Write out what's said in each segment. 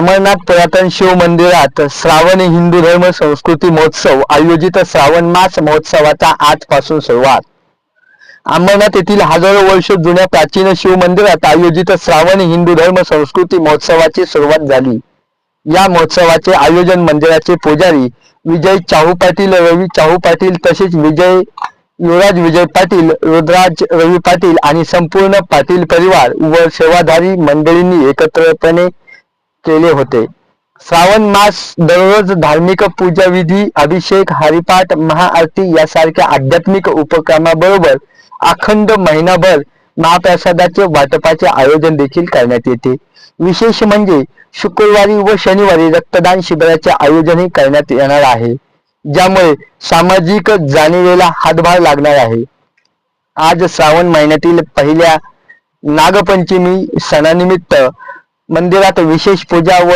अमरनाथ पुरातन शिव मंदिरात श्रावण हिंदू धर्म संस्कृती महोत्सव आयोजित श्रावण मास महोत्सवाचा आजपासून सुरुवात. अमरनाथ येथील हजारो वर्ष जुन्या प्राचीन शिव मंदिरात आयोजित श्रावण हिंदू धर्म संस्कृती महोत्सवाची सुरुवात झाली. या महोत्सवाचे आयोजन मंदिराचे पुजारी विजय चाहू पाटील रवी चाहू पाटील तसेच विजय युवराज विजय पाटील रुद्राज रवी पाटील आणि संपूर्ण पाटील परिवार व सेवाधारी मंडळींनी एकत्रपणे केले होते. श्रावण मास दररोज धार्मिक पूजा विधी अभिषेक हरिपाठ महाआरती यासारख्या आध्यात्मिक उपक्रमाबरोबर अखंड महिनाभर महाप्रसादाचे वाटपाचे आयोजन देखील करण्यात येते. विशेष म्हणजे शुक्रवारी व शनिवारी रक्तदान शिबिराचे आयोजनही करण्यात येणार आहे ज्यामुळे सामाजिक जाणीवेला हातभार लागणार आहे. आज श्रावण महिन्यातील पहिल्या नागपंचमी सणानिमित्त मंदिरात विशेष पूजा व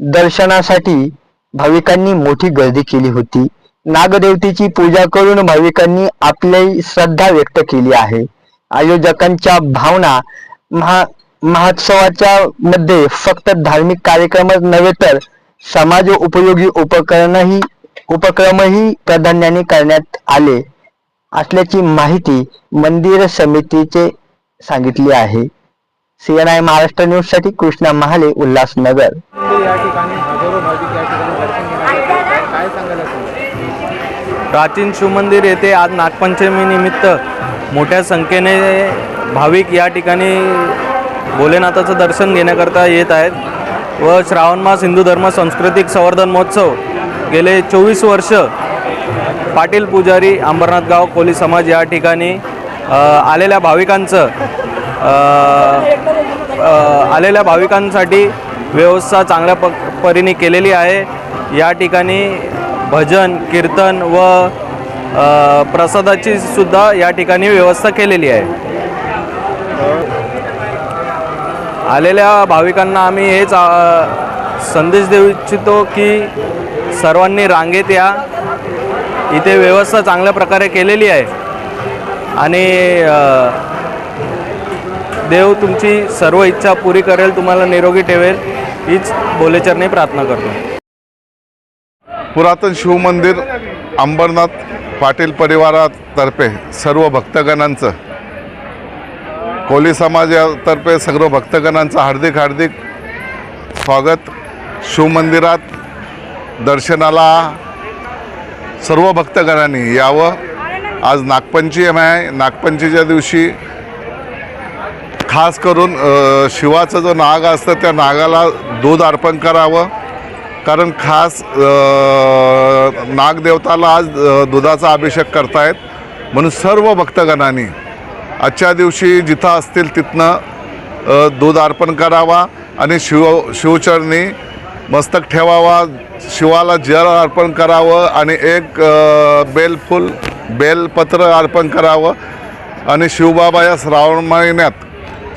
दर्शनासाठी भाविकांनी मोठी गर्दी केली होती. नागदेवतेची पूजा करून भाविकांनी आपली श्रद्धा व्यक्त केली आहे. आयोजकांच्या भावना महा महोत्सवाच्या मध्ये फक्त धार्मिक कार्यक्रमच नव्हे तर समाज उपयोगी उपकरणही उपक्रमही प्राधान्याने करण्यात आले असल्याची माहिती मंदिर समितीचे सांगितली आहे. सीएनआय महाराष्ट्र न्यूजसाठी कृष्णा महाले उल्हासनगर. या ठिकाणी हजारो भाविक या ठिकाणी दर्शन घेण्यासाठी काय सांगायला प्राचीन शिवमंदिर येथे आज नागपंचमी निमित्त मोठ्या संख्येने भाविक या ठिकाणी भोलेनाथाचं दर्शन घेण्याकरता येत आहेत व श्रावण मास हिंदू धर्म सांस्कृतिक संवर्धन महोत्सव गेले चोवीस वर्ष पाटील पुजारी अंबरनाथ गाव कोली समाज या ठिकाणी अ, आलेल्या भाविकांचं आलेल्या भाविकांसाठी व्यवस्था चांगल्या प परीने केलेली आहे. या ठिकाणी भजन कीर्तन व प्रसादाची सुद्धा या ठिकाणी व्यवस्था केलेली आहे. आलेल्या भाविकांना आम्ही हेच संदेश देऊ इच्छितो की सर्वांनी रांगेत या. इथे व्यवस्था चांगल्या प्रकारे केलेली आहे. आणि देव तुमची सर्व इच्छा पुरी करेल तुम्हाला निरोगी ठेवेल हीच बोलेचरने प्रार्थना करतो. पुरातन शिवमंदिर अंबरनाथ पाटील परिवारातर्फे सर्व भक्तगणांचं कोली समाजातर्फे सर्व भक्तगणांचं हार्दिक हार्दिक स्वागत. शिवमंदिरात दर्शनाला सर्व भक्तगणांनी यावं. आज नागपंचमी आहे. नागपंचमीच्या दिवशी खास करून शिवाचा जो नाग असतं त्या नागाला दूध अर्पण करावं. कारण खास नागदेवताला आज दुधाचा अभिषेक करतायत. म्हणून सर्व भक्तगणांनी आजच्या दिवशी जिथं असतील तिथनं दूध अर्पण करावा आणि शिव शिवचरणी मस्तक ठेवावा. शिवाला जल अर्पण करावं आणि एक बेलफुल बेलफूल बेलपत्र अर्पण करावं. आणि शिवबाबा या श्रावण महिन्यात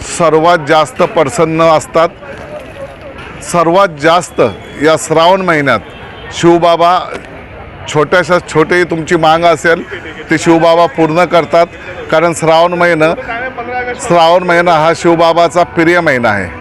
सर्वात जास्त प्रसन्न असतात. सर्वात जास्त या श्रावण महिन्यात शिवबाबा छोट्याशा छोटी तुमची मांग असेल ती शिवबाबा पूर्ण करतात. कारण श्रावण महिना श्रावण महिना हा शिवबाबाचा प्रिय महिना आहे.